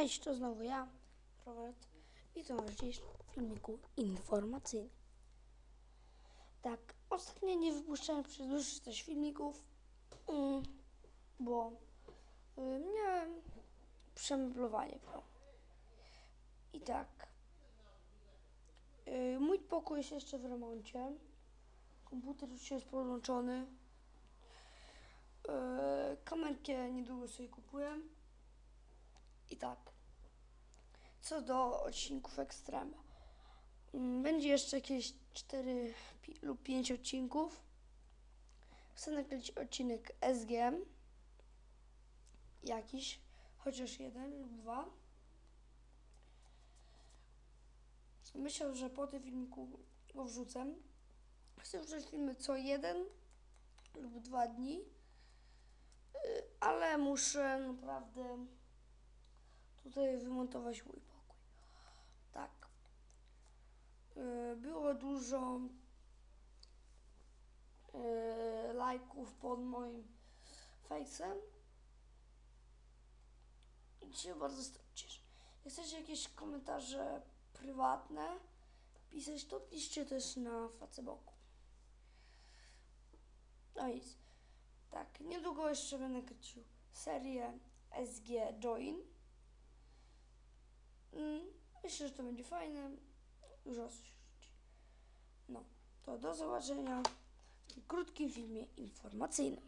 Cześć, to znowu ja, Robert. Witam Was w dzisiejszym filmiku informacyjnym. Tak, ostatnio nie wypuszczałem przez dłuższy też filmików, mm, bo y, miałem przemeblowanie w. I tak, y, mój pokój jest jeszcze w remoncie. Komputer już jest podłączony. Y, kamerkę niedługo sobie kupuję. I tak. Co do odcinków Ekstrema. Mm, Będzie jeszcze jakieś 4 pi- lub 5 odcinków. Chcę nagrać odcinek SGM. Jakiś. Chociaż jeden lub dwa. Myślę, że po tym filmiku go wrzucę. Chcę wrzucać filmy co jeden lub dwa dni. Y, Ale muszę naprawdę tutaj wymontować mój pokój. Tak. Yy, Było dużo yy, lajków pod moim fejsem. I się bardzo z tego cieszę. Jak chcecie jakieś komentarze prywatne pisać, to piszcie też na Facebooku. No i. Tak, niedługo jeszcze będę kręcił serię SG Join. Mm, Myślę, że to będzie fajne. Rzuci. No, to do zobaczenia w krótkim filmie informacyjnym.